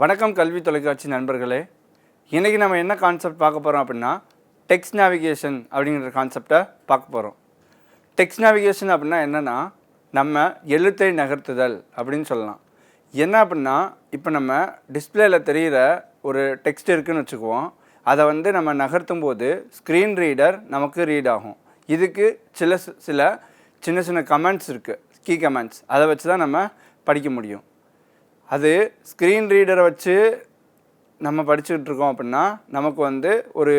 வணக்கம் கல்வி தொலைக்காட்சி நண்பர்களே. இன்றைக்கி நம்ம என்ன கான்செப்ட் பார்க்க போகிறோம் அப்படின்னா டெக்ஸ்ட் நேவிகேஷன் அப்படிங்கிற கான்செப்டை பார்க்க போகிறோம் டெக்ஸ்ட் நேவிகேஷன் அப்படின்னா என்னென்னா நம்ம எழுத்தை நகர்த்துதல் அப்படின்னு சொல்லலாம். என்ன அப்படின்னா இப்போ நம்ம டிஸ்பிளேயில் தெரிகிற ஒரு டெக்ஸ்ட் இருக்குதுன்னு வச்சுக்குவோம். அதை வந்து நம்ம நகர்த்தும் போது ஸ்க்ரீன் ரீடர் நமக்கு ரீட் ஆகும். இதுக்கு சில சில சின்ன சின்ன கமெண்ட்ஸ் இருக்குது கீ கமெண்ட்ஸ் அதை வச்சு தான் நம்ம படிக்க முடியும். அது ஸ்க்ரீன் ரீடரை வச்சு நம்ம படிச்சுக்கிட்டு இருக்கோம் அப்படின்னா நமக்கு வந்து ஒரு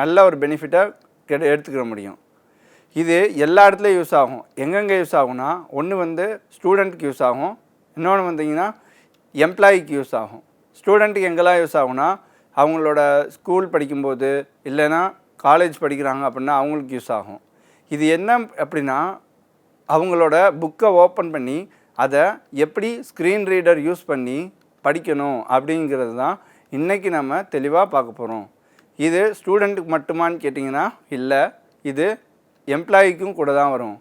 நல்ல ஒரு பெனிஃபிட்டை கெட எடுத்துக்கிற முடியும். இது எல்லா இடத்துலையும் யூஸ் ஆகும். எங்கெங்கே யூஸ் ஆகும்னா ஒன்று வந்து ஸ்டூடெண்ட்டுக்கு யூஸ் ஆகும். இன்னொன்று வந்தீங்கன்னா எம்ப்ளாயிக்கு யூஸ் ஆகும். ஸ்டூடெண்ட்டுக்கு எங்கெல்லாம் யூஸ் ஆகும்னா அவங்களோட ஸ்கூல் படிக்கும்போது இல்லைன்னா காலேஜ் படிக்கிறாங்க அப்படின்னா அவங்களுக்கு யூஸ் ஆகும். இது என்ன அப்படின்னா அவங்களோட புக்கை ஓப்பன் பண்ணி அதை எப்படி ஸ்க்ரீன் ரீடர் யூஸ் பண்ணி படிக்கணும் அப்படிங்கிறது தான் இன்றைக்கி நம்ம தெளிவாக பார்க்க போகிறோம் இது ஸ்டூடெண்ட்டுக்கு மட்டுமான்னு கேட்டிங்கன்னா இல்லை இது எம்ப்ளாயிக்கும் கூட தான் வரும்.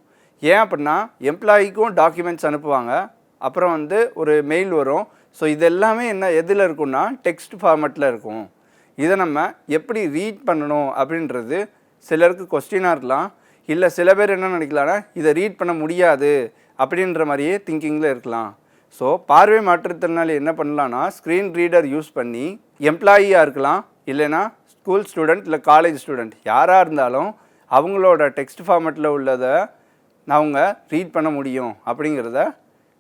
ஏன் அப்படின்னா எம்ப்ளாயிக்கும் டாக்குமெண்ட்ஸ் அனுப்புவாங்க. அப்புறம் வந்து ஒரு மெயில் வரும். ஸோ இது எல்லாமே என்ன எதில் இருக்கும்னா டெக்ஸ்ட் ஃபார்மேட்டில் இருக்கும். இதை நம்ம எப்படி ரீட் பண்ணணும் அப்படின்றது சிலருக்கு கொஸ்டினாக இருக்கலாம். இல்லை சில பேர் என்ன நினைக்கலாம்னா இதை ரீட் பண்ண முடியாது. அப்படின்ற மாதிரியே திங்கிங்கில் இருக்கலாம். ஸோ பார்வை மாற்றுத்திறனாளி என்ன பண்ணலான்னா ஸ்க்ரீன் ரீடர் யூஸ் பண்ணி எம்ப்ளாயியாக இருக்கலாம். இல்லைன்னா ஸ்கூல் ஸ்டூடெண்ட் இல்லை காலேஜ் ஸ்டூடெண்ட் யாராக இருந்தாலும் அவங்களோட டெக்ஸ்ட் ஃபார்மெட்டில் உள்ளதை அவங்க ரீட் பண்ண முடியும் அப்படிங்கிறத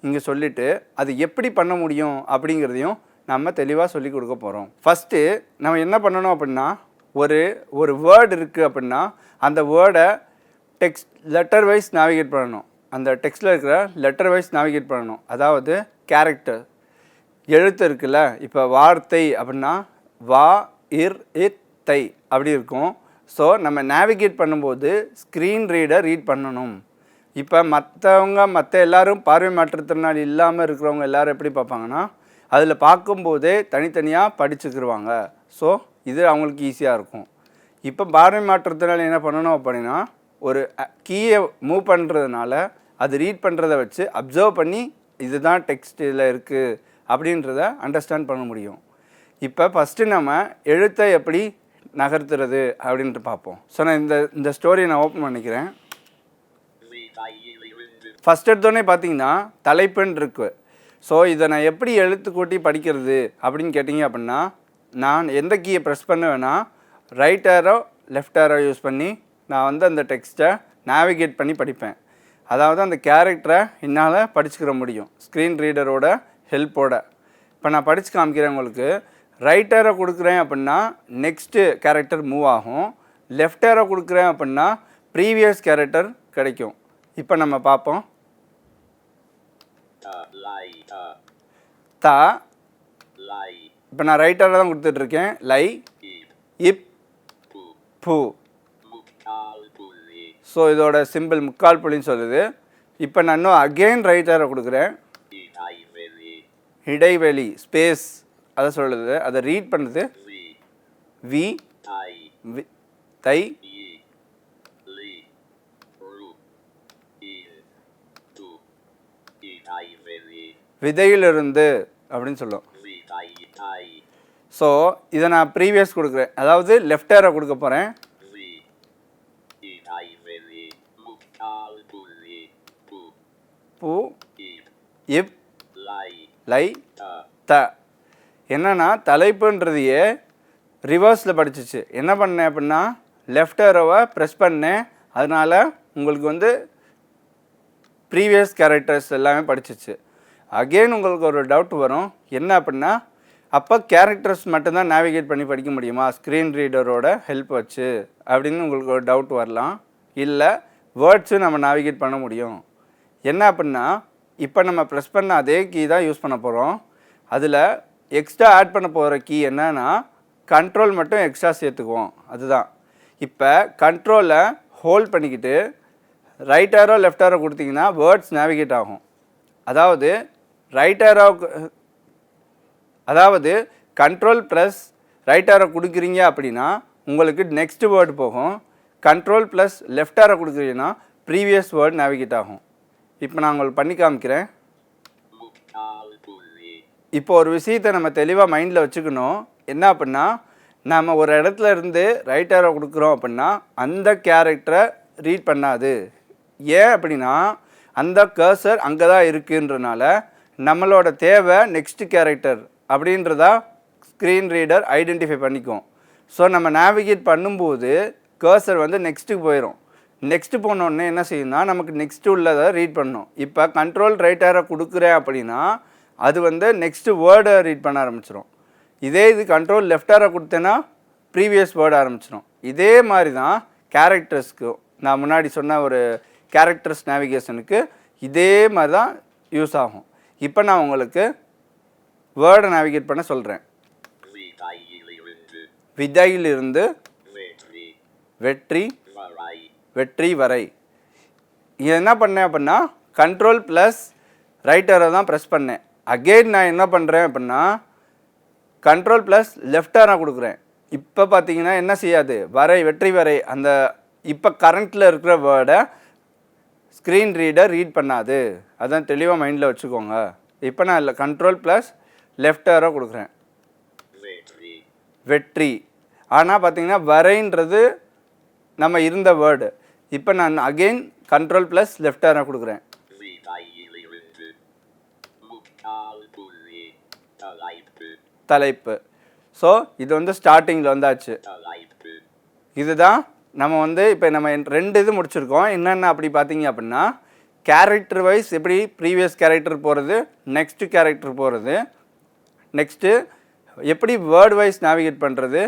இங்கே சொல்லிவிட்டு அது எப்படி பண்ண முடியும் அப்படிங்கிறதையும் நம்ம தெளிவாக சொல்லி கொடுக்க போகிறோம் ஃபஸ்ட்டு நம்ம என்ன பண்ணணும் அப்படின்னா ஒரு ஒரு வேர்டு இருக்குது அப்படின்னா அந்த வேர்டை டெக்ஸ்ட் லெட்டர் வைஸ் நேவிகேட் பண்ணணும். அந்த டெக்ஸ்ட்டில் இருக்கிற லெட்டர் வைஸ் நாவிகேட் பண்ணணும். அதாவது கேரக்டர் எழுத்து இருக்குல்ல இப்போ வார்த்தை அப்படின்னா வா இர் இத் தை அப்படி இருக்கும். ஸோ நம்ம நேவிகேட் பண்ணும்போது ஸ்க்ரீன் ரீடர் ரீட் பண்ணணும். இப்போ மற்றவங்க மற்ற எல்லாரும் பார்வை மாற்றுத்திறனாளி இல்லாமல் இருக்கிறவங்க எல்லாரும் எப்படி பார்ப்பாங்கன்னா அதில் பார்க்கும்போதே தனித்தனியாக படிச்சுக்கிருவாங்க. ஸோ இது அவங்களுக்கு ஈஸியாக இருக்கும். இப்போ பார்வை மாற்றுத்திறனாளி என்ன பண்ணணும் அப்படின்னா ஒரு கீயை மூவ் பண்ணுறதுனால அது ரீட் பண்ணுறத வச்சு அப்சர்வ் பண்ணி இதுதான் டெக்ஸ்டில் இருக்குது அப்படின்றத அண்டர்ஸ்டாண்ட் பண்ண முடியும். இப்போ ஃபஸ்ட்டு நம்ம எழுத்தை எப்படி நகர்த்துறது அப்படின்ட்டு பார்ப்போம். ஸோ நான் இந்த இந்த ஸ்டோரியை நான் ஓப்பன் பண்ணிக்கிறேன். ஃபஸ்ட் எடுத்தோடனே பார்த்தீங்கன்னா தலைப்புன்னு இருக்கு. ஸோ இதை நான் எப்படி எழுத்து கூட்டி படிக்கிறது அப்படின்னு கேட்டிங்க அப்படின்னா நான் எந்த கீயை ப்ரெஸ் பண்ணுவேன்னா right arrow left arrow use பண்ணி நான் வந்து அந்த டெக்ஸ்ட்டை நேவிகேட் பண்ணி படிப்பேன். அதாவது அந்த கேரக்டரை என்னால் படிச்சுக்கிற முடியும். ஸ்க்ரீன் ரீடரோட ஹெல்ப்போட இப்போ நான் படித்து காமிக்கிறேன் உங்களுக்கு. ரைட் ஏரோ கொடுக்குறேன் அப்படின்னா நெக்ஸ்ட்டு கேரக்டர் மூவ் ஆகும். லெஃப்ட் ஏரோ கொடுக்குறேன் அப்படின்னா ப்ரீவியஸ் கேரக்டர் கிடைக்கும். இப்போ நம்ம பார்ப்போம். தா. இப்போ நான் ரைட் ஏரோ தான் கொடுத்துட்ருக்கேன் லை இப் பூ ஸோ இதோட சிம்பிள் முக்கால் புள்ளின்னு சொல்லுது. இப்போ நான் இன்னும் அகெயின் ரைட் ஏரோ கொடுக்குறேன். இடைவெளி ஸ்பேஸ் அதை சொல்லுது. அதை ரீட் பண்ணுறது வி வி தை விதையிலிருந்து அப்படின்னு சொல்லும். ஸோ இதை நான் ப்ரீவியஸ் கொடுக்குறேன். அதாவது லெஃப்ட் ஏரோ கொடுக்க போகிறேன் பூ இப் லை த. என்னன்னா தலைப்புன்றதையே ரிவர்ஸில் படிச்சிச்சு. என்ன பண்ணேன் அப்படின்னா லெஃப்ட் ஏரோவை ப்ரெஸ் பண்ணேன். அதனால் உங்களுக்கு வந்து ப்ரீவியஸ் கேரக்டர்ஸ் எல்லாமே படிச்சிச்சு. அகெயின் உங்களுக்கு ஒரு டவுட் வரும். என்ன அப்படின்னா அப்போ கேரக்டர்ஸ் மட்டும்தான் நேவிகேட் பண்ணி படிக்க முடியுமா? ஸ்க்ரீன் ரீடரோட ஹெல்ப் வச்சு அப்படின்னு உங்களுக்கு ஒரு டவுட் வரலாம். இல்லை வேர்ட்ஸும் நம்ம நேவிகேட் பண்ண முடியும். என்ன அப்படின்னா இப்போ நம்ம ப்ரெஸ் பண்ண அதே கீ தான் யூஸ் பண்ண போகிறோம் அதில் எக்ஸ்ட்ரா ஆட் பண்ண போகிற கீ என்னன்னா கண்ட்ரோல் மட்டும் எக்ஸ்ட்ரா சேர்த்துக்குவோம். அதுதான். இப்போ கண்ட்ரோலை ஹோல்ட் பண்ணிக்கிட்டு ரைட் ஆரோ லெஃப்ட் ஆரோ கொடுத்தீங்கன்னா வேர்ட்ஸ் நேவிகேட் ஆகும். அதாவது ரைட் ஆரோ அதாவது கண்ட்ரோல் ப்ளஸ் ரைட் ஆரோ கொடுக்குறீங்க அப்படின்னா உங்களுக்கு நெக்ஸ்ட் வேர்டு போகும். கண்ட்ரோல் ப்ளஸ் லெஃப்ட் ஆரோ கொடுக்குறீங்கன்னா ப்ரீவியஸ் வேர்டு நேவிகேட் ஆகும். இப்போ நான் உங்களுக்கு பண்ணி காமிக்கிறேன். இப்போ ஒரு விஷயத்தை நம்ம தெளிவாக மைண்டில் வச்சுக்கணும். என்ன அப்படின்னா நம்ம ஒரு இடத்துல இருந்து ரைட்டரை கொடுக்குறோம் அப்படின்னா அந்த கேரக்டரை ரீட் பண்ணாது. ஏன் அப்படின்னா அந்த கர்சர் அங்கே தான் இருக்குன்றனால நம்மளோட தேவை நெக்ஸ்ட் கேரக்டர் அப்படின்றதா ஸ்க்ரீன் ரீடர் ஐடென்டிஃபை பண்ணிக்கும். ஸோ நம்ம நேவிகேட் பண்ணும்போது கர்சர் வந்து நெக்ஸ்ட்டுக்கு போயிடும் நெக்ஸ்ட்டு போனோடனே என்ன செய்யணும்னா நமக்கு நெக்ஸ்ட்டு உள்ளதை ரீட் பண்ணணும் இப்போ கண்ட்ரோல் ரைட்டரை கொடுக்குறேன் அப்படின்னா அது வந்து நெக்ஸ்ட்டு வேர்டை ரீட் பண்ண ஆரம்பிச்சிடும் இதே இது கண்ட்ரோல் லெஃப்டாரை கொடுத்தேன்னா ப்ரீவியஸ் வேர்டு ஆரம்பிச்சிடும் இதே மாதிரி தான் கேரக்டர்ஸ்க்கு நான் முன்னாடி சொன்ன ஒரு கேரக்டர்ஸ் நேவிகேஷனுக்கு இதே மாதிரி தான் யூஸ் ஆகும். இப்போ நான் உங்களுக்கு வேர்டை நேவிகேட் பண்ண சொல்கிறேன் விதையிலிருந்து வெற்றி. வெற்றி வரை. இது என்ன பண்ணேன் அப்படின்னா கண்ட்ரோல் ப்ளஸ் ரைட்டரை தான் ப்ரெஸ் பண்ணேன். அகெயின் நான் என்ன பண்ணுறேன் அப்படின்னா கண்ட்ரோல் ப்ளஸ் லெஃப்டாக நான் கொடுக்குறேன். இப்போ பார்த்தீங்கன்னா என்ன செய்யாது? வரை வெற்றி வரை. அந்த இப்போ கரண்ட்டில் இருக்கிற வேர்டை ஸ்க்ரீன் ரீடர் ரீட் பண்ணாது. அதான் தெளிவாக மைண்டில் வச்சுக்கோங்க. இப்போ நான் இல்லை கண்ட்ரோல் ப்ளஸ் லெஃப்டாராக கொடுக்குறேன். வெற்றி. ஆனால் பார்த்தீங்கன்னா வரைன்றது நம்ம இருந்த வேர்டு இப்போ நான் அகெயின் கண்ட்ரோல் ப்ளஸ் லெஃப்டாக கொடுக்குறேன். தலைப்பு. ஸோ இது வந்து ஸ்டார்டிங்கில் வந்தாச்சு. இதுதான் நம்ம வந்து இப்போ நம்ம ரெண்டு இது முடிச்சிருக்கோம். என்னென்ன அப்படி பார்த்தீங்க அப்படின்னா கேரக்டர் வைஸ் எப்படி ப்ரீவியஸ் கேரக்டர் போகிறது நெக்ஸ்ட்டு கேரக்டர் போகிறது நெக்ஸ்ட்டு எப்படி வேர்ட் வைஸ் நேவிகேட் பண்ணுறது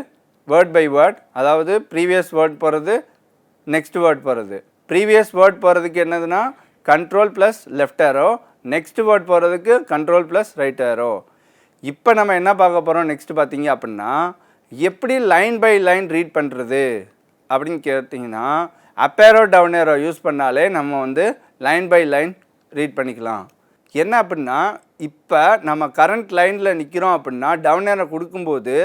வேர்ட் பை வேர்ட் அதாவது ப்ரீவியஸ் வேர்ட் போகிறது நெக்ஸ்ட் வேர்ட் போகிறது ப்ரீவியஸ் வேர்ட் போகிறதுக்கு என்னதுன்னா control plus left arrow next word போகிறதுக்கு கண்ட்ரோல் ப்ளஸ் ரைட் ஏரோ இப்போ நம்ம என்ன பார்க்க போகிறோம் நெக்ஸ்ட் பார்த்தீங்க அப்படின்னா எப்படி லைன் பை லைன் ரீட் பண்ணுறது அப்படின்னு கேட்டிங்கன்னா அப்பேரோ டவுன் ஏரோ யூஸ் பண்ணாலே நம்ம வந்து லைன் பை லைன் ரீட் பண்ணிக்கலாம். என்ன அப்படின்னா இப்போ நம்ம கரண்ட் லைனில் நிற்கிறோம் அப்படின்னா டவுன் ஏரோ கொடுக்கும்போது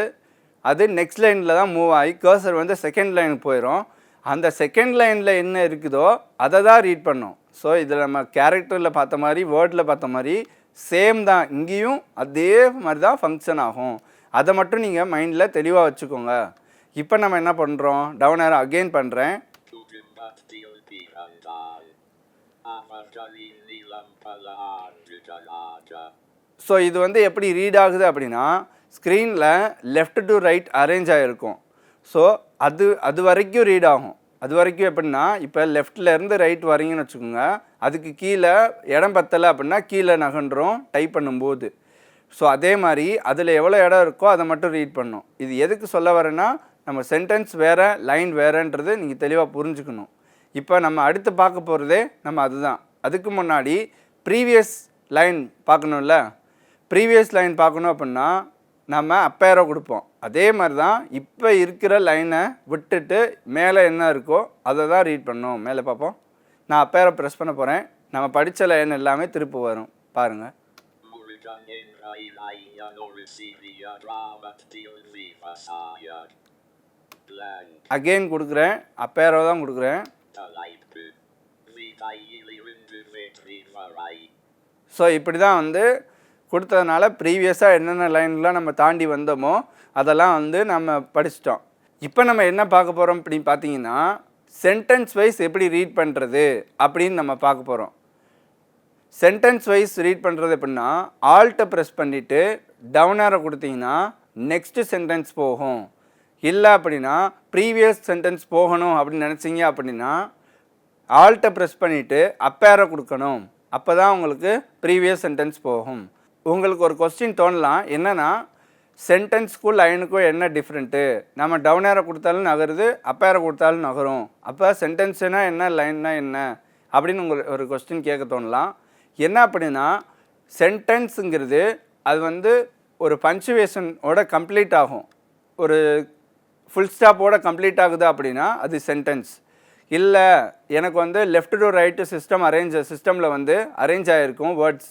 அது நெக்ஸ்ட் லைனில் தான் மூவ் ஆகி கர்சர் வந்து செகண்ட் லைனுக்கு போயிடும் அந்த செகண்ட் லைனில் என்ன இருக்குதோ அதை தான் ரீட் பண்ணும். ஸோ இதில் நம்ம கேரக்டரில் பார்த்த மாதிரி வேர்டில் பார்த்த மாதிரி சேம் தான். இங்கேயும் அதே மாதிரி தான் ஃபங்க்ஷன் ஆகும். அதை மட்டும் நீங்கள் மைண்டில் தெளிவாக வச்சுக்கோங்க. இப்போ நம்ம என்ன பண்ணுறோம் டவுன் ஏர் அகெயின் பண்ணுறேன் ஸோ இது வந்து எப்படி ரீட் ஆகுது அப்படின்னா ஸ்க்ரீனில் லெஃப்ட் டு ரைட் அரேஞ்ச் ஆகிருக்கும் ஸோ அது அது வரைக்கும் ரீட் ஆகும். அது வரைக்கும் எப்படின்னா இப்போ லெஃப்ட்லேருந்து ரைட் வரீங்கன்னு வச்சுக்கோங்க அதுக்கு கீழே இடம் பத்தலை அப்படின்னா கீழே நகன்றோம் டைப் பண்ணும்போது. ஸோ அதே மாதிரி அதில் எவ்வளோ இடம் இருக்கோ அதை மட்டும் ரீட் பண்ணும். இது எதுக்கு சொல்ல வரேன்னா நம்ம சென்டென்ஸ் வேறு லைன் வேறுன்றது நீங்கள் தெளிவாக புரிஞ்சுக்கணும். இப்போ நம்ம அடுத்து பார்க்க போகிறதே நம்ம அதுதான். அதுக்கு முன்னாடி ப்ரீவியஸ் லைன் பார்க்கணும்ல? ப்ரீவியஸ் லைன் பார்க்கணும் அப்படின்னா நம்ம அப்பேரோ கொடுப்போம். அதே மாதிரி தான் இப்போ இருக்கிற லைனை விட்டுட்டு மேலே என்ன இருக்கோ அதை தான் ரீட் பண்ணோம் மேலே பார்ப்போம். நான் அப்பேரோ ப்ரெஸ் பண்ண போகிறேன் நம்ம படித்த லைன் எல்லாமே திருப்பி வரும். பாருங்கள் அகெயின் கொடுக்குறேன். அப்பேரோ தான் கொடுக்குறேன். ஸோ இப்படி தான் வந்து கொடுத்ததுனால ப்ரீவியஸாக என்னென்ன லைன்லாம் நம்ம தாண்டி வந்தோமோ அதெல்லாம் வந்து நம்ம படிச்சிட்டோம். இப்போ நம்ம என்ன பார்க்க போகிறோம் அப்படின்னு பார்த்தீங்கன்னா சென்டென்ஸ் வைஸ் எப்படி ரீட் பண்ணுறது அப்படின்னு நம்ம பார்க்க போகிறோம் சென்டென்ஸ் வைஸ் ரீட் பண்ணுறது எப்படின்னா ஆல்ட்டை ப்ரெஸ் பண்ணிவிட்டு டவுனரை கொடுத்தீங்கன்னா நெக்ஸ்ட்டு சென்டென்ஸ் போகும். இல்லை அப்படின்னா ப்ரீவியஸ் சென்டென்ஸ் போகணும் அப்படின்னு நினச்சிங்க அப்படின்னா ஆல்ட்டை ப்ரெஸ் பண்ணிவிட்டு அப்பேரை கொடுக்கணும். அப்போ தான் உங்களுக்கு ப்ரீவியஸ் சென்டென்ஸ் போகும். உங்களுக்கு ஒரு கொஸ்டின் தோணலாம். என்னென்னா சென்டென்ஸ்க்கும் லைனுக்கும் என்ன டிஃப்ரெண்ட்டு நம்ம டவுன் ஏரை கொடுத்தாலும் நகருது அப்பேரை கொடுத்தாலும் நகரும். அப்போ சென்டென்ஸுனா என்ன லைன்னா என்ன? அப்படின்னு உங்களுக்கு ஒரு கொஸ்டின் கேட்க தோணலாம். என்ன அப்படின்னா சென்டென்ஸுங்கிறது அது வந்து ஒரு பஞ்சுவேஷனோட கம்ப்ளீட் ஆகும். ஒரு ஃபுல் ஸ்டாப்போட கம்ப்ளீட் ஆகுது அப்படின்னா அது சென்டென்ஸ் இல்லை எனக்கு வந்து left to right system arrange சிஸ்டமில் வந்து அரேஞ்ச் ஆகிருக்கும் வேர்ட்ஸ்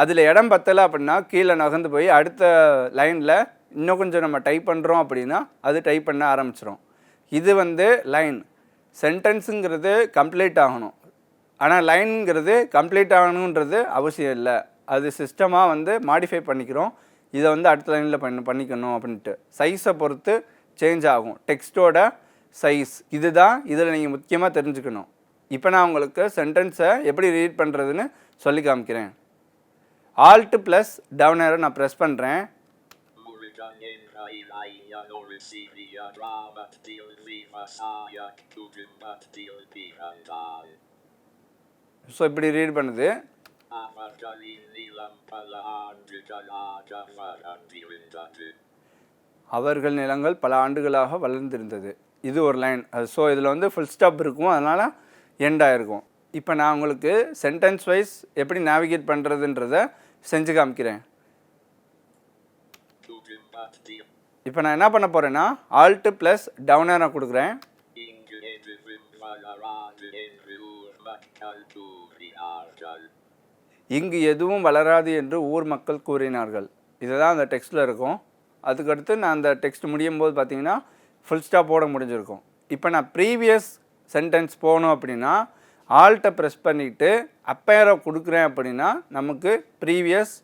அதில் இடம் பத்தலை அப்படின்னா கீழே நகர்ந்து போய் அடுத்த லைனில் இன்னும் கொஞ்சம் நம்ம டைப் பண்ணுறோம் அப்படின்னா அது டைப் பண்ண ஆரம்பிச்சிடும் இது வந்து லைன் சென்டென்ஸுங்கிறது கம்ப்ளீட் ஆகணும். ஆனால் லைனுங்கிறது கம்ப்ளீட் ஆகணுன்றது அவசியம் இல்லை. அது சிஸ்டமாக வந்து மாடிஃபை பண்ணிக்கிறோம். இதை வந்து அடுத்த லைனில் பண்ண பண்ணிக்கணும் அப்படின்ட்டு. சைஸை பொறுத்து சேஞ்ச் ஆகும். டெக்ஸ்ட்டோட சைஸ் இதுதான் இதில் நீங்கள் முக்கியமாக தெரிஞ்சுக்கணும். இப்போ நான் உங்களுக்கு சென்டென்ஸை எப்படி ரீட் பண்ணுறதுன்னு சொல்லி காமிக்கிறேன். ஆல்ட் ப்ளஸ் டவுன் ஏரோ நான் ப்ரெஸ் பண்ணுறேன் ஸோ இப்படி ரீட் பண்ணுது. அவர்கள் நிலங்கள் பல ஆண்டுகளாக வளர்ந்திருந்தது. இது ஒரு லைன் அது ஸோ இதில் வந்து ஃபுல் ஸ்டாப் இருக்கும். அதனால் எண்ட் ஆகிருக்கும் இப்போ நான் உங்களுக்கு சென்டென்ஸ் வைஸ் எப்படி நேவிகேட் பண்ணுறதுன்றதை செஞ்சு காமிக்கிறேன். இப்போ நான் என்ன பண்ண போகிறேன்னா ஆல்ட்டு ப்ளஸ் டவுன் ஏரோ கொடுக்குறேன். இங்கு எதுவும் வளராது என்று ஊர் மக்கள் கூறினார்கள். இதுதான் அந்த டெக்ஸ்ட்டில் இருக்கும். அதுக்கடுத்து நான் அந்த டெக்ஸ்ட் முடியும் போது பார்த்தீங்கன்னா ஃபுல் ஸ்டாப் போட முடிஞ்சிருக்கும். இப்போ நான் ப்ரீவியஸ் சென்டென்ஸ் போகணும் அப்படின்னா ஆல்ட்டை ப்ரெஸ் பண்ணிவிட்டு அப்பேரை கொடுக்குறேன் அப்படின்னா நமக்கு ப்ரீவியஸ்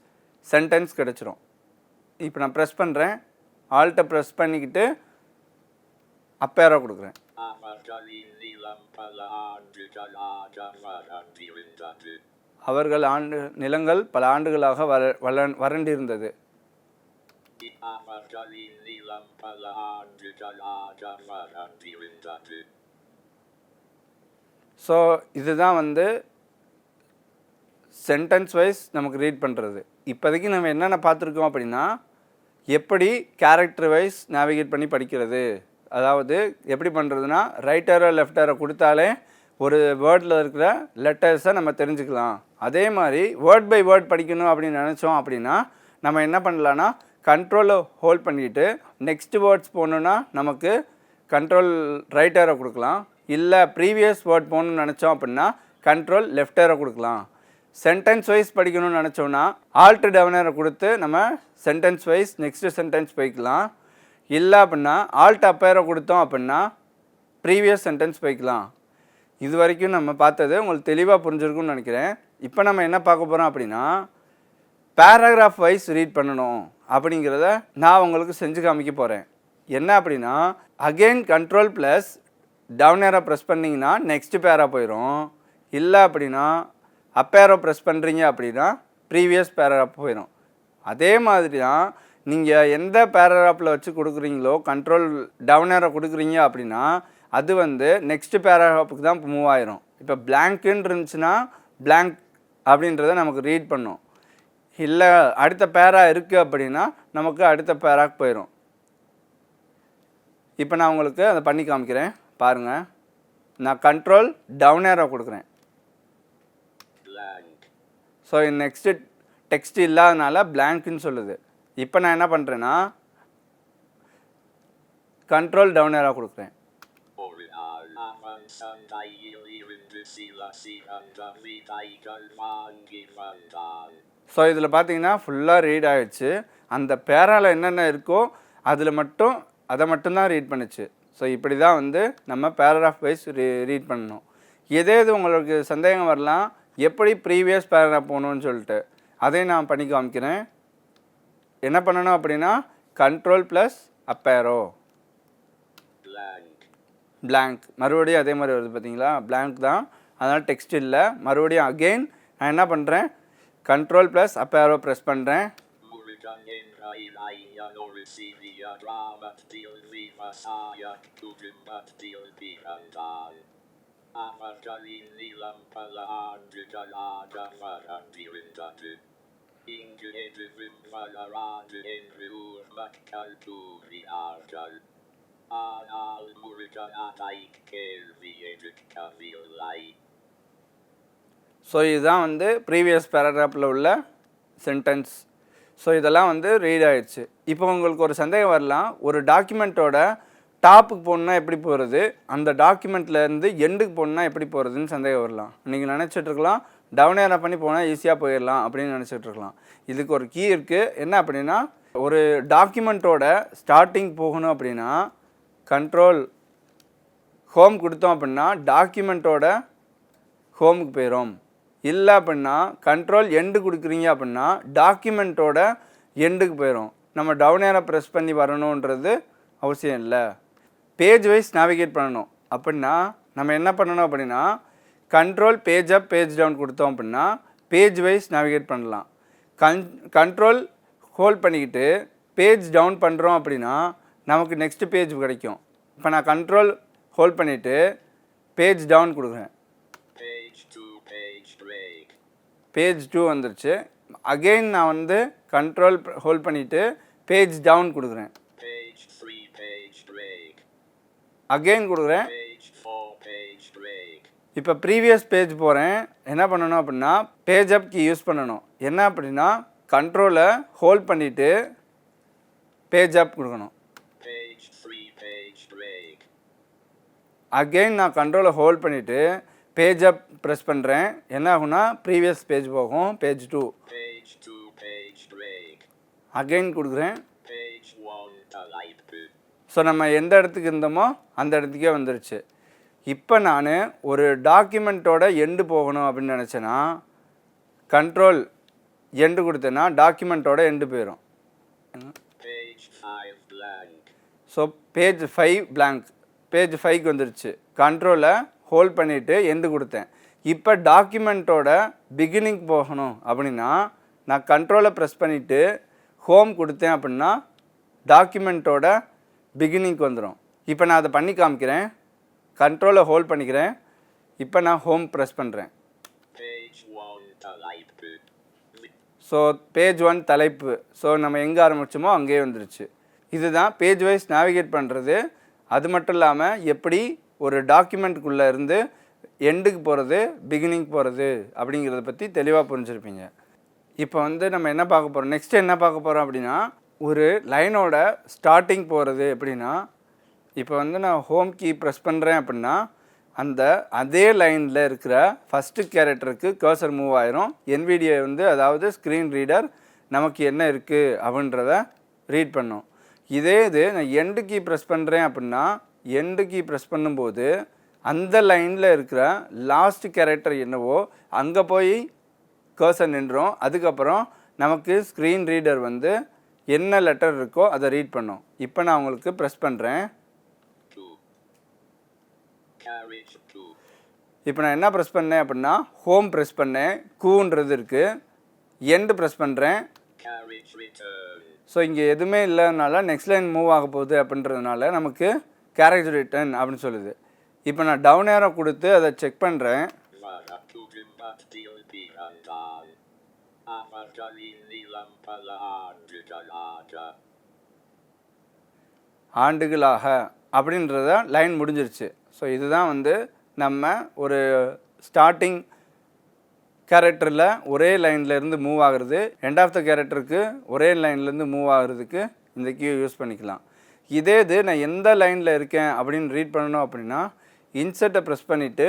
சென்டென்ஸ் கிடச்சிரும். இப்போ நான் ப்ரெஸ் பண்ணுறேன் ஆல்ட்டை ப்ரெஸ் பண்ணிக்கிட்டு அப்பேரை கொடுக்குறேன். அவர்கள் ஆண்டு நிலங்கள் பல ஆண்டுகளாக வர வள வறண்டிருந்தது. Amargalin நிலம் பல ஆண்டுகளாக வறண்டிருந்தது ஸோ இதுதான் வந்து சென்டென்ஸ் வைஸ் நமக்கு ரீட் பண்ணுறது இப்போதைக்கு நம்ம என்னென்ன பார்த்துருக்கோம் அப்படின்னா எப்படி கேரக்டர் வைஸ் நேவிகேட் பண்ணி படிக்கிறது. அதாவது எப்படி பண்ணுறதுனா ரைட் ஏரோ கொடுத்தாலே ஒரு வேர்டில் இருக்கிற லெட்டர்ஸை நம்ம தெரிஞ்சுக்கலாம். அதே மாதிரி வேர்ட் பை வேர்ட் படிக்கணும் அப்படின்னு நினச்சோம் அப்படின்னா நம்ம என்ன பண்ணலான்னா கண்ட்ரோலை ஹோல்ட் பண்ணிக்கிட்டு நெக்ஸ்ட் வேர்ட்ஸ் போகணுன்னா நமக்கு கண்ட்ரோல் ரைட்டரை கொடுக்கலாம். இல்லை ப்ரீவியஸ் வேர்ட் போகணும்னு நினச்சோம் அப்படின்னா கண்ட்ரோல் லெஃப்டரை கொடுக்கலாம். சென்டென்ஸ் வைஸ் படிக்கணும்னு நினச்சோன்னா ஆல்ட் டெவனரை கொடுத்து நம்ம சென்டென்ஸ் வைஸ் நெக்ஸ்ட் சென்டென்ஸ் போய்க்கலாம். இல்லை அப்படின்னா ஆல்ட் அப்பேரை கொடுத்தோம் அப்படின்னா ப்ரீவியஸ் சென்டென்ஸ் போய்க்கலாம். இது வரைக்கும் நம்ம பார்த்தது உங்களுக்கு தெளிவாக புரிஞ்சிருக்கும்னு நினைக்கிறேன். இப்போ நம்ம என்ன பார்க்க போகிறோம் அப்படின்னா பேராகிராஃப் வைஸ் ரீட் பண்ணணும் அப்படிங்கிறத நான் உங்களுக்கு செஞ்சு காமிக்க போகிறேன் என்ன அப்படின்னா again control plus down arrow press பண்ணிங்கன்னா நெக்ஸ்ட் பேராக போயிடும் இல்லை அப்படின்னா அப் ஏரோ ப்ரெஸ் பண்ணுறீங்க அப்படின்னா ப்ரீவியஸ் பேராகிராஃப் போயிடும் அதே மாதிரி தான் நீங்கள் எந்த பேராகிராஃபில் வச்சு கொடுக்குறீங்களோ கண்ட்ரோல் டவுன் ஏரோ கொடுக்குறீங்க அப்படின்னா அது வந்து நெக்ஸ்ட் பேராகிராஃபுக்கு தான் மூவ் ஆயிரும். இப்போ பிளாங்க்குன்னு இருந்துச்சுன்னா பிளாங்க் அப்படின்றத நமக்கு ரீட் பண்ணும். இல்லை அடுத்த பேரா இருக்குது அப்படின்னா நமக்கு அடுத்த பேராக போயிடும் இப்போ நான் உங்களுக்கு அதை பண்ணி காமிக்கிறேன். பாருங்கள் நான் கண்ட்ரோல் டவுன் ஏரோ கொடுக்குறேன். ஸோ நெக்ஸ்ட்டு டெக்ஸ்ட் இல்லாதனால பிளாங்க்னு சொல்லுது. இப்போ நான் என்ன பண்ணுறேன்னா கண்ட்ரோல் டவுன் ஏரோ கொடுக்குறேன். ஸோ இதில் பார்த்தீங்கன்னா ஃபுல்லாக ரீட் ஆகிடுச்சு அந்த பேராவில் என்னென்ன இருக்கோ அதில் மட்டும் அதை மட்டும்தான் ரீட் பண்ணுச்சு. ஸோ இப்படி தான் வந்து நம்ம பேராகிராஃப் வைஸ் ரீ ரீட் பண்ணணும். எதே இது உங்களுக்கு சந்தேகம் வரலாம் எப்படி ப்ரீவியஸ் பேராகிராஃப் போகணும்னு சொல்லிட்டு அதையும் நான் பண்ணி காமிக்கிறேன். என்ன பண்ணணும் அப்படின்னா control plus up arrow Blank. blank. மறுபடியும் அதே மாதிரி வருது பார்த்தீங்களா blank தான். அதனால் டெக்ஸ்ட் இல்லை. மறுபடியும் அகெயின் நான் என்ன பண்ணுறேன் control plus up arrow press பண்ணுறேன் Murugan Enrailaya Norisilia Dramat Til Vivasaya Kugumbat Til Pirandan. Amargalin Nilam Palaan Vigalaja Marandirindatu. Ingu Edvim Valaradu Enrur Makkal Turi Arjal. Anal Murugan Ataik Kelvi Edrik Kamil Lai. So இதுதான் வந்து previous பேராகிராஃபில் உள்ள sentence so இதெல்லாம் வந்து read ஆயிடுச்சு. இப்போ உங்களுக்கு ஒரு சந்தேகம் வரலாம். ஒரு டாக்குமெண்ட்டோட டாப்புக்கு போகணுன்னா எப்படி போகிறது அந்த டாக்குமெண்ட்லேருந்து எண்டுக்கு போகணுன்னா எப்படி போகிறதுன்னு சந்தேகம் வரலாம். நீங்கள் நினச்சிட்டு இருக்கலாம். டவுன் ஏரா பண்ணி போனால் ஈஸியாக போயிடலாம் அப்படின்னு நினச்சிட்டு இருக்கலாம். இதுக்கு ஒரு கீ இருக்குது என்ன அப்படின்னா ஒரு டாக்குமெண்ட்டோட ஸ்டார்டிங் போகணும் அப்படின்னா கண்ட்ரோல் ஹோம் கொடுத்தோம் அப்படின்னா டாக்குமெண்ட்டோட ஹோமுக்கு போயிடும் இல்லை அப்படின்னா கண்ட்ரோல் எண்டு கொடுக்குறீங்க அப்படின்னா டாக்குமெண்ட்டோட எண்டுக்கு போயிடும் நம்ம டவுன் ஏரை ப்ரெஸ் பண்ணி வரணுன்றது அவசியம் இல்லை. பேஜ் வைஸ் நேவிகேட் பண்ணணும். அப்படின்னா நம்ம என்ன பண்ணணும் அப்படின்னா control page up page down கொடுத்தோம் அப்படின்னா பேஜ் வைஸ் நேவிகேட் பண்ணலாம். கன் கண்ட்ரோல் ஹோல்ட் பண்ணிக்கிட்டு பேஜ் டவுன் பண்ணுறோம் அப்படின்னா நமக்கு நெக்ஸ்ட் பேஜ் கிடைக்கும். இப்போ நான் கண்ட்ரோல் ஹோல்ட் பண்ணிவிட்டு பேஜ் டவுன் கொடுக்குறேன். பேஜ் டூ வந்துருச்சு அகெயின் நான் வந்து கண்ட்ரோல் ஹோல்ட் பண்ணிவிட்டு பேஜ் டவுன் கொடுக்குறேன் Page 3, page break. அகெயின் கொடுக்குறேன் Page 4, page break. இப்போ ப்ரீவியஸ் பேஜ் போகிறேன் என்ன பண்ணணும் அப்படின்னா பேஜ் அப் கீ யூஸ் பண்ணணும் என்ன அப்படின்னா கண்ட்ரோலை ஹோல்ட் பண்ணிவிட்டு பேஜ் அப் கொடுக்கணும் Page 3, page break. அகெயின் நான் கண்ட்ரோலை ஹோல்ட் பண்ணிவிட்டு பேஜ் அப் ப்ரெஸ் பண்ணுறேன் என்ன ஆகும்னா ப்ரீவியஸ் பேஜ் போகும். Page two Page 2, page break. Again கொடுக்குறேன். Page 1, தலைப்பு. ஸோ நம்ம எந்த இடத்துக்கு இருந்தோமோ அந்த இடத்துக்கே வந்துருச்சு. இப்போ நான் ஒரு டாக்குமெண்ட்டோட எண்டு போகணும் அப்படின்னு நினச்சேன்னா கண்ட்ரோல் எண்டு கொடுத்தேன்னா டாக்குமெண்ட்டோட எண்டு போயிடும் Page 5, blank. So page five blank. பேஜ் ஃபைவ்க்கு வந்துருச்சு. கண்ட்ரோலை ஹோல்ட் பண்ணிவிட்டு எண்டு கொடுத்தேன். இப்போ டாக்குமெண்ட்டோட பிகினிங் போகணும் அப்படின்னா நான் கண்ட்ரோலை ப்ரெஸ் பண்ணிவிட்டு ஹோம் கொடுத்தேன் அப்படின்னா டாக்குமெண்ட்டோட பிகினிங்க்கு வந்துடும் இப்போ நான் அதை பண்ணி காமிக்கிறேன். கண்ட்ரோலை ஹோல்ட் பண்ணிக்கிறேன். இப்போ நான் ஹோம் ப்ரெஸ் பண்ணுறேன் Page 1, தலைப்பு. ஸோ பேஜ் ஒன் தலைப்பு. ஸோ நம்ம எங்கே ஆரம்பிச்சோமோ அங்கேயே வந்துருச்சு. இதுதான் பேஜ் வைஸ் நேவிகேட் பண்ணுறது அது மட்டும் இல்லாமல் எப்படி ஒரு டாக்குமெண்ட்டுக்குள்ளே இருந்து எண்டுக்கு போகிறது பிகினிங் போகிறது அப்படிங்கிறத பற்றி தெளிவாக புரிஞ்சுருப்பீங்க. இப்போ வந்து நம்ம என்ன பார்க்க போகிறோம் நெக்ஸ்ட் என்ன பார்க்க போகிறோம் அப்படின்னா ஒரு லைனோட ஸ்டார்டிங் போகிறது எப்படின்னா இப்போ வந்து நான் ஹோம் கீ ப்ரெஸ் பண்ணுறேன் அப்படின்னா அந்த அதே லைனில் இருக்கிற ஃபஸ்ட்டு கேரக்டருக்கு கர்சர் மூவ் ஆயிரும். NVDA வந்து அதாவது ஸ்க்ரீன் ரீடர் நமக்கு என்ன இருக்குது அப்படின்றத ரீட் பண்ணும். இதே இது நான் எண்டு கீ ப்ரெஸ் பண்ணுறேன் அப்படின்னா எண்டு கீ ப்ரெஸ் பண்ணும்போது அந்த லைனில் இருக்கிற லாஸ்ட் கேரக்டர் என்னவோ அங்கே போய் கர்சர் நின்றோம். அதுக்கப்புறம் நமக்கு ஸ்க்ரீன் ரீடர் வந்து என்ன லெட்டர் இருக்கோ அதை ரீட் பண்ணும். இப்போ நான் உங்களுக்கு ப்ரெஸ் பண்ணுறேன் இப்போ நான் என்ன ப்ரெஸ் பண்ணேன் அப்படின்னா ஹோம் ப்ரெஸ் பண்ணேன். கூன்றது இருக்குது எண்டு ப்ரெஸ் பண்ணுறேன் ஸோ இங்கே எதுவுமே இல்லைனால நெக்ஸ்ட் லைன் மூவ் ஆக போகுது அப்படின்றதுனால நமக்கு கேரேஜ் ரிட்டர்ன் அப்படின்னு சொல்லுது. இப்போ நான் டவுன் ஏரோ கொடுத்து அதை செக் பண்ணுறேன் ஆண்டுகளாக அப்படின்றத லைன் முடிஞ்சிருச்சு. ஸோ இதுதான் வந்து நம்ம ஒரு ஸ்டார்டிங் கேரக்டரில் ஒரே லைன்லேருந்து மூவ் ஆகுறது. எண்ட் ஆஃப் த கேரக்டருக்கு ஒரே லைன்லேருந்து மூவ் ஆகுறதுக்கு இந்த கியூ யூஸ் பண்ணிக்கலாம். இதே இது நான் எந்த லைனில் இருக்கேன் அப்படின்னு ரீட் பண்ணணும் அப்படின்னா இன்சர்ட்டை ப்ரெஸ் பண்ணிவிட்டு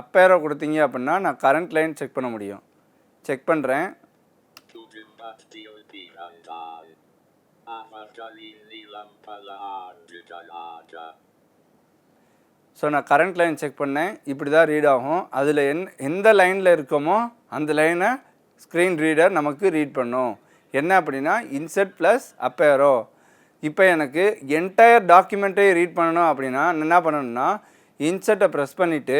அப்பேரோ கொடுத்தீங்க அப்படின்னா நான் கரண்ட் லைன் செக் பண்ண முடியும். செக் பண்ணுறேன் ஸோ நான் கரண்ட் லைன் செக் பண்ணேன். இப்படி தான் ரீட் ஆகும். அதில் என் எந்த லைனில் இருக்கோமோ அந்த லைனை ஸ்க்ரீன் ரீடர் நமக்கு ரீட் பண்ணும். என்ன அப்படின்னா இன்செர்ட் ப்ளஸ் அப்பேரோ இப்போ எனக்கு என்டையர் டாக்குமெண்ட்டையும் ரீட் பண்ணணும் அப்படின்னா நான் என்ன பண்ணணும்னா இன்செர்ட்டை ப்ரெஸ் பண்ணிவிட்டு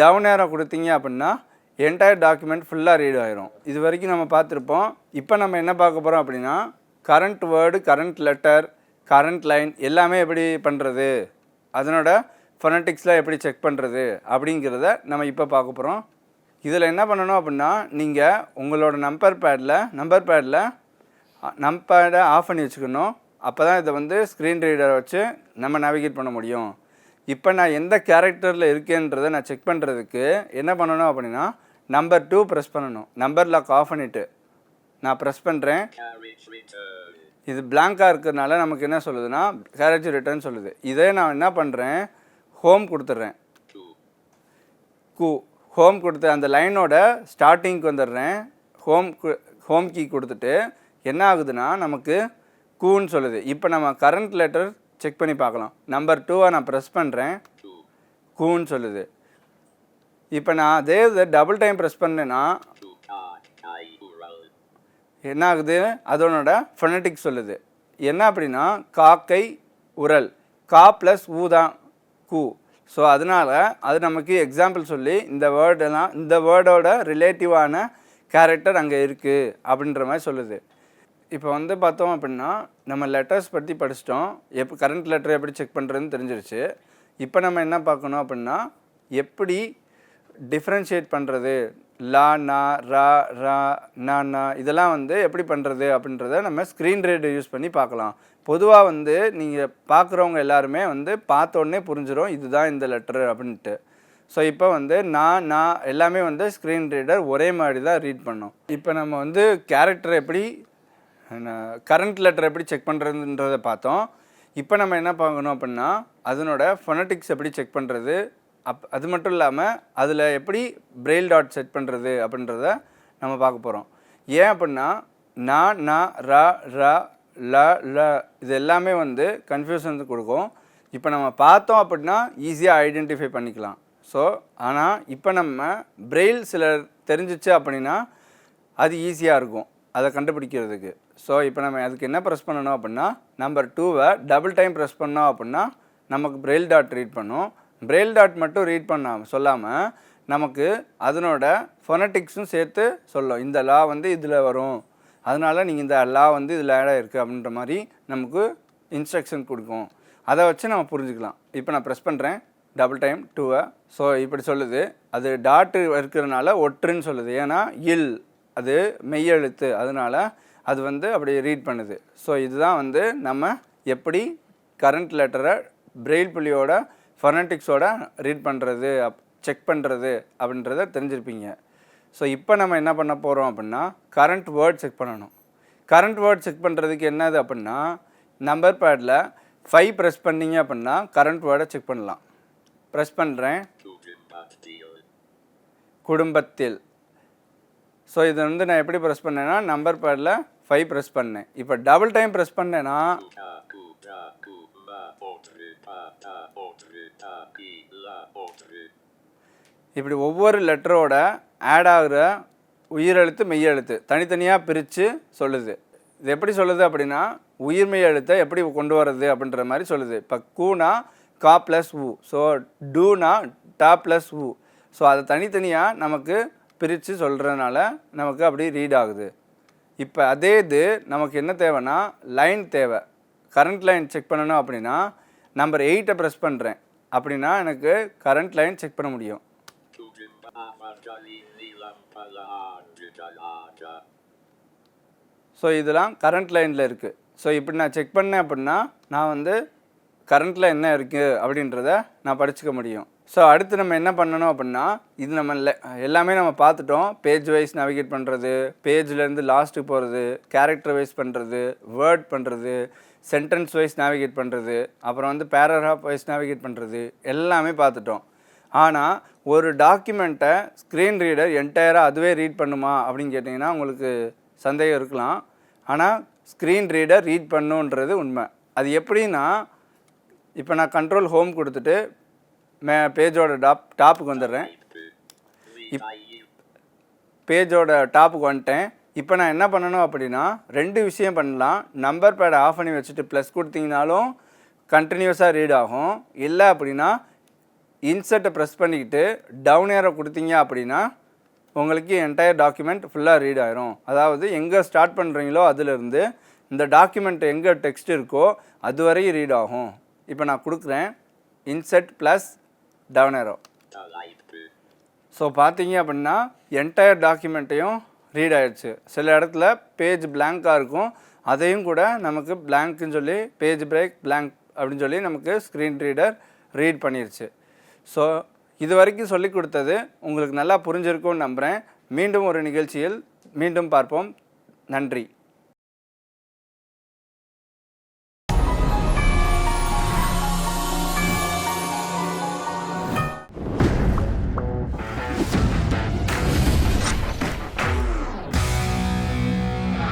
டவுன் ஏரோ கொடுத்தீங்க அப்படின்னா என்டையர் டாக்குமெண்ட் ஃபுல்லாக ரீட் ஆயிரும். இது வரைக்கும் நம்ம பார்த்துருப்போம். இப்போ நம்ம என்ன பார்க்க போகிறோம் அப்படின்னா current word current letter current line எல்லாமே எப்படி பண்ணுறது அதனோட ஃபொனட்டிக்ஸ்லாம் எப்படி செக் பண்ணுறது அப்படிங்கிறத நம்ம இப்போ பார்க்க போகிறோம் இதில் என்ன பண்ணணும் அப்படின்னா நீங்கள் உங்களோட நம்பர் பேடில் நம்பர் பேடில் நம்பரை ஆஃப் பண்ணி வச்சுக்கணும். அப்போ தான் இதை வந்து ஸ்க்ரீன் ரீடரை வச்சு நம்ம நேவிகேட் பண்ண முடியும். இப்போ நான் எந்த கேரக்டரில் இருக்கேன்றதை நான் செக் பண்ணுறதுக்கு என்ன பண்ணணும் அப்படின்னா நம்பர் டூ ப்ரெஸ் பண்ணணும். நம்பர் லாக் ஆஃப் பண்ணிவிட்டு நான் ப்ரெஸ் பண்ணுறேன் இது பிளாங்காக இருக்கிறதுனால நமக்கு என்ன சொல்லுதுன்னா கேரேஜ் ரிட்டர்ன் சொல்லுது. இதே நான் என்ன பண்ணுறேன் ஹோம் கொடுத்துட்றேன். கூ ஹோம் கொடுத்து அந்த லைனோட ஸ்டார்டிங்க்கு வந்துடுறேன். ஹோம் ஹோம் கீ கொடுத்துட்டு என்ன ஆகுதுன்னா நமக்கு கூன்னு சொல்லுது. இப்போ நம்ம கரண்ட் லெட்டர் செக் பண்ணி பார்க்கலாம். நம்பர் டூவை நான் ப்ரெஸ் பண்ணுறேன் கூன்னு சொல்லுது. இப்போ நான் அதே டபுள் டைம் ப்ரெஸ் பண்ணேன்னா என்ன ஆகுது அதனோட ஃபொனட்டிக் சொல்லுது. என்ன அப்படின்னா காக்கை உரல். கா ப்ளஸ் ஊ தான் கூ. ஸோ அதனால் அது நமக்கு எக்ஸாம்பிள் சொல்லி இந்த வேர்டெல்லாம் இந்த வேர்டோட ரிலேட்டிவான கேரக்டர் அங்கே இருக்குது அப்படின்ற மாதிரி சொல்லுது. இப்போ வந்து பார்த்தோம் அப்படின்னா நம்ம லெட்டர்ஸ் பற்றி படிச்சிட்டோம். எப்போ கரண்ட் லெட்டர் எப்படி செக் பண்ணுறதுன்னு தெரிஞ்சிருச்சு. இப்போ நம்ம என்ன பார்க்கணும் அப்படின்னா எப்படி டிஃப்ரென்ஷியேட் பண்ணுறது லா நா ரா ரா நா நா இதெல்லாம் வந்து எப்படி பண்ணுறது அப்படின்றத நம்ம ஸ்க்ரீன் ரீடர் யூஸ் பண்ணி பார்க்கலாம். பொதுவாக வந்து நீங்கள் பார்க்குறவங்க எல்லாருமே வந்து பார்த்தோன்னே புரிஞ்சிடும் இதுதான் இந்த லெட்டர் அப்படின்ட்டு. ஸோ இப்போ வந்து நான் நான் எல்லாமே வந்து ஸ்க்ரீன் ரீடர் ஒரே மாதிரி தான் ரீட் பண்ணோம். இப்போ நம்ம வந்து கேரக்டர் எப்படி கரண்ட் லெட்டர் எப்படி செக் பண்ணுறதுன்றதை பார்த்தோம். இப்போ நம்ம என்ன பார்க்கணும் அப்படின்னா அதனோட ஃபொனட்டிக்ஸ் எப்படி செக் பண்ணுறது அப் அது மட்டும் இல்லாமல் அதில் எப்படி பிரெயில் டாட் செட் பண்ணுறது அப்படின்றத நம்ம பார்க்க போகிறோம் ஏன் அப்படின்னா நா நான் ரா ரா ல ல இது எல்லாமே வந்து கன்ஃபியூஷன் கொடுக்கும். இப்போ நம்ம பார்த்தோம் அப்படின்னா ஈஸியாக ஐடென்டிஃபை பண்ணிக்கலாம். ஸோ ஆனால் இப்போ நம்ம பிரெயில் சிலர் தெரிஞ்சிச்சு அப்படின்னா அது ஈஸியாக இருக்கும். அதை கண்டுபிடிக்கிறதுக்கு. ஸோ இப்போ நம்ம அதுக்கு என்ன ப்ரெஸ் பண்ணணும் அப்படின்னா நம்பர் டூவை டபுள் டைம் ப்ரெஸ் பண்ணோம் அப்படின்னா நமக்கு பிரெயில் டாட் ரீட் பண்ணும். பிரெயில் டாட் மட்டும் ரீட் பண்ணாமல் சொல்லாமல் நமக்கு அதனோட ஃபொனட்டிக்ஸும் சேர்த்து சொல்லும். இந்த லா வந்து இதில் வரும். அதனால் நீங்கள் இந்த லா வந்து இதில் ஆடாக இருக்குது அப்படின்ற மாதிரி நமக்கு இன்ஸ்ட்ரக்ஷன் கொடுக்கும். அதை வச்சு நம்ம புரிஞ்சுக்கலாம். இப்போ நான் ப்ரெஸ் பண்ணுறேன் டபுள் டைம் டூவை ஸோ இப்படி சொல்லுது. அது டாட்டு இருக்கிறதுனால ஒற்றுன்னு சொல்லுது. ஏன்னா இல். அது மெய்யெழுத்து. அதனால் அது வந்து அப்படி ரீட் பண்ணுது. ஸோ இதுதான் வந்து நம்ம எப்படி கரண்ட் லெட்டரை பிரெயில் புள்ளியோட ஃபொனட்டிக்ஸோட ரீட் பண்ணுறது அப் செக் பண்ணுறது அப்படின்றத தெரிஞ்சிருப்பீங்க. ஸோ இப்போ நம்ம என்ன பண்ண போகிறோம் அப்படின்னா கரண்ட் வேர்ட் செக் பண்ணணும். கரண்ட் வேர்ட் செக் பண்ணுறதுக்கு என்னது அப்படின்னா நம்பர் பேடில் ஃபைவ் ப்ரெஸ் பண்ணீங்க அப்படின்னா கரண்ட் வேர்டை செக் பண்ணலாம். ப்ரெஸ் பண்ணுறேன் குடும்பத்தில். ஸோ இது வந்து நான் எப்படி ப்ரெஸ் பண்ணேன்னா நம்பர் பேடில் ஃபைவ் ப்ரெஸ் பண்ணேன். இப்போ டபுள் டைம் ப்ரெஸ் பண்ணேன்னா இப்படி ஒவ்வொரு லெட்டரோட ஆட் ஆகிற உயிரெழுத்து மெய்யெழுத்து தனித்தனியாக பிரித்து சொல்லுது. இது எப்படி சொல்லுது அப்படின்னா உயிர்மெய் எழுத்தை எப்படி கொண்டு வர்றது அப்படின்ற மாதிரி சொல்லுது. இப்போ கூனா கா ப்ளஸ் உ. ஸோ டூனா டா ப்ளஸ் உ. ஸோ அதை தனித்தனியாக நமக்கு பிரித்து சொல்கிறதுனால நமக்கு அப்படி ரீட் ஆகுது. இப்போ அதே இது நமக்கு என்ன தேவைன்னா லைன் தேவை. கரண்ட் லைன் செக் பண்ணணும் அப்படின்னா நம்பர் எயிட்டை ப்ரெஸ் பண்ணுறேன் அப்படின்னா எனக்கு கரண்ட் லைன் செக் பண்ண முடியும். ஸோ இதெல்லாம் கரண்ட் லைனில் இருக்குது ஸோ இப்படி நான் செக் பண்ணேன் அப்படின்னா நான் வந்து கரண்ட்டில் என்ன இருக்குது அப்படின்றத நான் படிச்சுக்க முடியும். ஸோ அடுத்து நம்ம என்ன பண்ணணும் அப்படின்னா இது நம்ம எல்லாமே நம்ம பார்த்துட்டோம். பேஜ் வைஸ் நேவிகேட் பண்ணுறது பேஜ்லேருந்து லாஸ்ட்டுக்கு போகிறது கேரக்டர் வைஸ் பண்ணுறது வேர்ட் பண்ணுறது சென்டென்ஸ் வைஸ் நேவிகேட் பண்ணுறது அப்புறம் வந்து பேராகிராஃப் வைஸ் நேவிகேட் பண்ணுறது எல்லாமே பார்த்துட்டோம். ஆனால் ஒரு டாக்குமெண்ட்டை ஸ்க்ரீன் ரீடர் என்டையராக அதுவே ரீட் பண்ணுமா அப்படின்னு கேட்டிங்கன்னா உங்களுக்கு சந்தேகம் இருக்கலாம். ஆனால் ஸ்க்ரீன் ரீடர் ரீட் பண்ணுன்றது உண்மை. அது எப்படின்னா இப்போ நான் கண்ட்ரோல் ஹோம் கொடுத்துட்டு பேஜோட டாப் டாப்புக்கு வந்துடுறேன். இப் பேஜோட டாப்புக்கு வந்துட்டேன். இப்போ நான் என்ன பண்ணணும் அப்படின்னா ரெண்டு விஷயம் பண்ணலாம். நம்பர் பேடை ஆஃப் பண்ணி வச்சுட்டு ப்ளஸ் கொடுத்தீங்கனாலும் கண்டினியூஸாக ரீட் ஆகும். இல்லை அப்படின்னா இன்சர்ட்டை ப்ரெஸ் பண்ணிக்கிட்டு டவுன் ஏரோ கொடுத்தீங்க அப்படின்னா உங்களுக்கு என்டையர் டாக்குமெண்ட் ஃபுல்லாக ரீட் ஆயிரும். அதாவது எங்கே ஸ்டார்ட் பண்ணுறீங்களோ அதிலிருந்து இந்த டாக்குமெண்ட் எங்கே டெக்ஸ்ட் இருக்கோ அது வரையும் ரீட் ஆகும். இப்போ நான் கொடுக்குறேன். Insert plus down arrow. So பார்த்தீங்க அப்படின்னா என்டையர் டாக்குமெண்ட்டையும் ரீட் ஆயிடுச்சு. சில இடத்துல பேஜ் blank-ஆ இருக்கும். அதையும் கூட நமக்கு blank-ன்னு சொல்லி பேஜ் பிரேக் blank அப்படின்னு சொல்லி நமக்கு ஸ்க்ரீன் ரீடர் ரீட் பண்ணிருச்சு. ஸோ இது வரைக்கும் சொல்லி கொடுத்தது உங்களுக்கு நல்லா புரிஞ்சிருக்கும்னு நம்புகிறேன் மீண்டும் ஒரு நிகழ்ச்சியில் மீண்டும் பார்ப்போம். நன்றி.